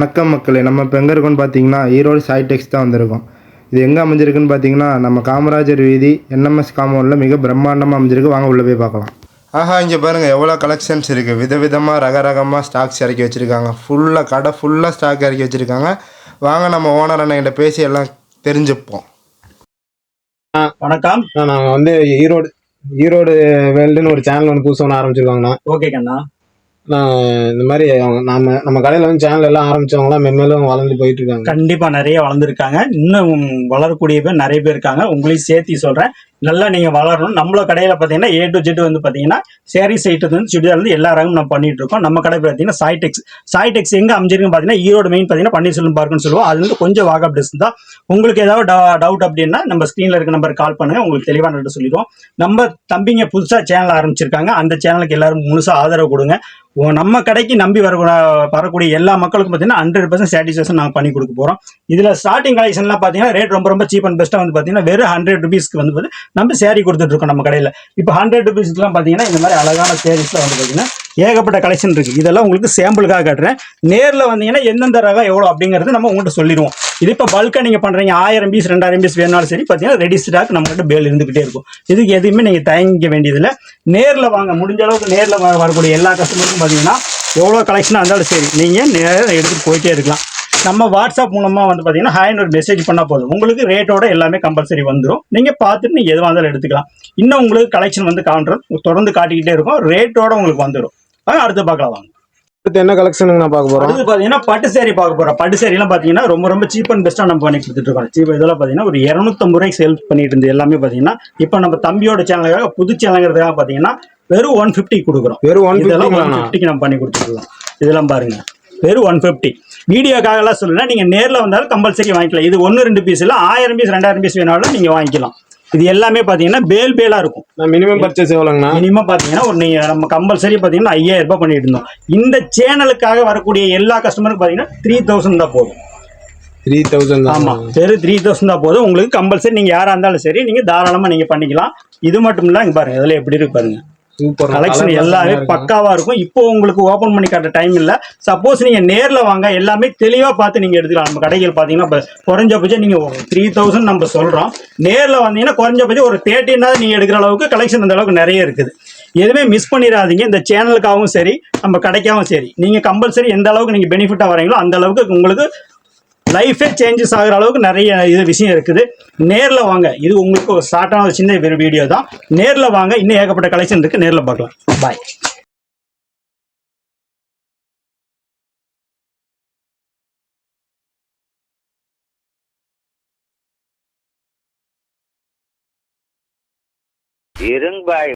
வணக்கம் மக்களே நம்ம இப்போ எங்கே இருக்கோம்னு பார்த்தீங்கன்னா ஈரோடு சாய்டெக்ஸ் தான் வந்திருக்கோம். இது எங்கே அமைஞ்சிருக்குன்னு பார்த்தீங்கன்னா நம்ம காமராஜர் வீதி என்எம்எஸ் காம்பவுண்டில் மிக பிரம்மாண்டமாக அமைஞ்சிருக்கு. வாங்க உள்ளே போய் பார்க்கலாம். ஆஹா இங்கே பாருங்கள் எவ்வளோ கலெக்ஷன்ஸ் இருக்குது விதவிதமாக ரக ரகமாக ஸ்டாக்ஸ் இறக்கி வச்சுருக்காங்க. ஃபுல்லாக கடை ஃபுல்லாக ஸ்டாக் இறக்கி வச்சுருக்காங்க. வாங்க நம்ம ஓனர் அண்ணன்கிட்ட பேசி எல்லாம் தெரிஞ்சுப்போம். வணக்கம். நாங்கள் வந்து ஈரோடு ஈரோடு வேல்டுன்னு ஒரு சேனல் ஒன்று புதுசாக ஒன்று ஆரம்பிச்சிருக்காங்கண்ணா. ஓகே கண்ணா இந்த மாதிரி அவங்க நம்ம நம்ம கடையில் வந்து சேனல் எல்லாம் ஆரம்பிச்சவங்களாம் மென்மேலும் வளர்ந்து போயிட்டு இருக்காங்க. கண்டிப்பா நிறைய வளர்ந்துருக்காங்க. இன்னும் வளரக்கூடிய பேர் நிறைய பேர் இருக்காங்க. உங்களையும் சேர்த்து சொல்றேன். நல்லா நீங்கள் வளரணும். நம்மள கடையில் பார்த்தீங்கன்னா ஏ டு ஜெட் வந்து பார்த்தீங்கன்னா சேரீஸ் சைட்டு வந்து சுடிதார் வந்து எல்லா ரகமும் நம்ம பண்ணிட்டு இருக்கோம். நம்ம கடை பார்த்தீங்கன்னா சாய்டெக்ஸ் சாய்டெக்ஸ் எங்கே அமைஞ்சிருக்குன்னு பார்த்தீங்கன்னா ஈரோடு மெயின் பாத்தீங்கன்னா பன்னீர்செல்வம் பார்க்குன்னு சொல்லுவோம். அது வந்து கொஞ்சம் வாகப் டிஸ்டன்ஸ் தான். உங்களுக்கு ஏதாவது டவுட் அப்படின்னா நம்ம ஸ்க்ரீனில் இருக்க நம்பர் கால் பண்ணுங்கள் உங்களுக்கு தெளிவான ரேட்டு சொல்லிடுவோம். நம்ம தம்பிங்க புதுசாக சேனல் ஆரம்பிச்சிருக்காங்க. அந்த சேனலுக்கு எல்லாரும் முழுசாக ஆதரவு கொடுங்க. நம்ம கடைக்கு நம்பி வர வரக்கூடிய எல்லா மக்களுக்கும் பார்த்தீங்கன்னா ஹண்ட்ரட் பர்சன்ட் சாட்டிஸ்ஃபேக்ஷன் நாங்கள் பண்ணி கொடுக்க போகிறோம் இதில் ஸ்டார்டிங் கலெக்ஷன்லாம் பார்த்தீங்கன்னா ரேட் ரொம்ப ரொம்ப சீப் அண்ட் பெஸ்ட்டாக வந்து பார்த்தீங்கன்னா வெறும் ஹண்ட்ரட் ருபீஸ்க்கு வந்து நம்ம சேரீ கொடுத்துட்ருக்கோம் நம்ம கடையில். இப்போ ஹண்ட்ரட் ருபீஸ்க்குலாம் பார்த்தீங்கன்னா இந்த மாதிரி அழகான சேரீஸ்லாம் வந்து பார்த்தீங்கன்னா ஏகப்பட்ட கலெக்ஷன் இருக்குது இதெல்லாம் உங்களுக்கு சாம்பிளுக்காக காட்டுறேன். நேரில் வந்தீங்கன்னா எந்தெந்த ரகம் எவ்வளோ அப்படிங்கிறது நம்ம உங்கள்கிட்ட சொல்லிடுவோம். இது இப்போ பல்காக நீங்கள் பண்ணுறீங்க ஆயிரம் பீஸ் ரெண்டாயிரம் பீஸ் வேணாலும் சரி பார்த்தீங்கன்னா ரெடி ஸ்டாக் நம்மகிட்ட பேல் இருந்துகிட்டே இருக்கும். இதுக்கு எதுவுமே நீங்கள் தயங்கிக்க வேண்டியதில்லை. நேரில் வாங்க முடிஞ்ச அளவுக்கு நேரில் வரக்கூடிய எல்லா கஸ்டமருக்கும் பார்த்தீங்கன்னா எவ்வளோ கலெக்ஷனாக இருந்தாலும் சரி நீங்கள் நேராக எடுத்துகிட்டு போயிட்டே இருக்கலாம். நம்ம வாட்ஸ்அப் மூலமாக வந்து பார்த்தீங்கன்னா ஹாய்னு ஒரு மெசேஜ் பண்ணால் போதும். உங்களுக்கு ரேட்டோட எல்லாமே கம்பல்சரி வந்துடும் நீங்கள் பார்த்துட்டு நீங்கள் எதுவாக இருந்தாலும் எடுத்துக்கலாம். இன்னும் உங்களுக்கு கலெக்ஷன் வந்து காண்றோம் தொடர்ந்து காட்டிக்கிட்டே இருக்கும். ரேட்டோட உங்களுக்கு வந்துடும் அடுத்து பார்க்கலாம் வாங்க. அடுத்து என்ன கலெக்ஷனுங்க நான் பார்க்க போகிறோம் அடுத்து பார்த்தீங்கன்னா பட்டு சேரீ பார்க்க போகிறோம் பட்டு சேரீலாம் பார்த்தீங்கன்னா ரொம்ப ரொம்ப சீப் அண்ட் பெஸ்ட்டாக நம்ம பண்ணி கொடுத்துட்டு இருக்கோம். சீப் இதெல்லாம் பார்த்தீங்கன்னா ஒரு இரநூத்தம்பது ரூபாய்க்கு சேல் பண்ணிட்டு இருந்து எல்லாமே பார்த்தீங்கன்னா இப்போ நம்ம தம்பியோட சேனலுக்காக புது சேனலுங்கிறதுக்காக பார்த்தீங்கன்னா வெறும் ஒன் ஃபிஃப்டி கொடுக்குறோம். வெறும் ஒன் இதெல்லாம் ஒன் ஃபிஃப்டிக்கு நம்ம பண்ணி கொடுத்துருக்கோம் இதெல்லாம் பாருங்க. வெறும் ஒன் ஃபிஃப்டி வீடியோக்காகலாம் சொல்லல. நீங்க நேர்ல வந்தாலும் கம்பல்சரி வாங்கிக்கலாம். இது ஒன்று ரெண்டு பீஸ் இல்லை. ஆயிரம் பீஸ் ரெண்டாயிரம் பீஸ் வேணாலும் நீங்க வாங்கிக்கலாம். இது எல்லாமே பாத்தீங்கன்னா பேல் பேலா இருக்கும். நான் மினிமம் பர்ச்சேஸ் எவ்வளோங்கண்ணா? மினிமம் பாத்தீங்கன்னா ஒரு நீங்க நம்ம கம்பல்சரி பாத்தீங்கன்னா ஐயாயிரம் ரூபாய் பண்ணிட்டு இருந்தோம். இந்த சேனலுக்காக வரக்கூடிய எல்லா கஸ்டமருக்கும் பாத்தீங்கன்னா த்ரீ தௌசண்ட் தான் போதும். த்ரீ தௌசண்ட் ஆமா. வெறும் த்ரீ தௌசண்ட் தான் போதும். உங்களுக்கு கம்பல்சரி நீங்க யாரா இருந்தாலும் சரி நீங்க தாராளமா நீங்க பண்ணிக்கலாம். இது மட்டும் இல்ல இங்க பாருங்க. இதுல எப்படி இருக்கு பாருங்க. சூப்பர் கலெக்ஷன் எல்லாமே பக்காவா இருக்கும். இப்போ உங்களுக்கு ஓபன் பண்ணி காட்ட டைம் இல்ல. சப்போஸ் நீங்க நேர்ல வாங்க எல்லாமே தெளிவா பார்த்து நீங்க எடுத்துக்கலாம். நம்ம கடைகள் பாத்தீங்கன்னா குறைஞ்சபட்சம் நீங்க த்ரீ தௌசண்ட் நம்ம சொல்றோம். நேர்ல வந்தீங்கன்னா குறைஞ்சபட்சம் ஒரு தேர்ட்டினாவது நீங்க எடுக்கிற அளவுக்கு கலெக்ஷன் அந்த அளவுக்கு நிறைய இருக்குது. எதுவுமே மிஸ் பண்ணிடாதீங்க. இந்த சேனலுக்காகவும் சரி நம்ம கடைக்காகவும் சரி. நீங்க கம்பல்சரி எந்த அளவுக்கு நீங்க பெனிஃபிட்டா வரீங்களோ அந்த அளவுக்கு உங்களுக்கு லைஃபே சேஞ்சஸ் ஆகுற அளவுக்கு நிறைய இது விஷயம் இருக்குது. நேரில் வாங்க. இது உங்களுக்கு ஒரு ஷார்ட்டான ஒரு சின்ன வீடியோ தான். நேரில் வாங்க. இன்னும் ஏகப்பட்ட கலெக்ஷன் இருக்குது நேரில் பார்க்கலாம். பாய் இருங்க பாய்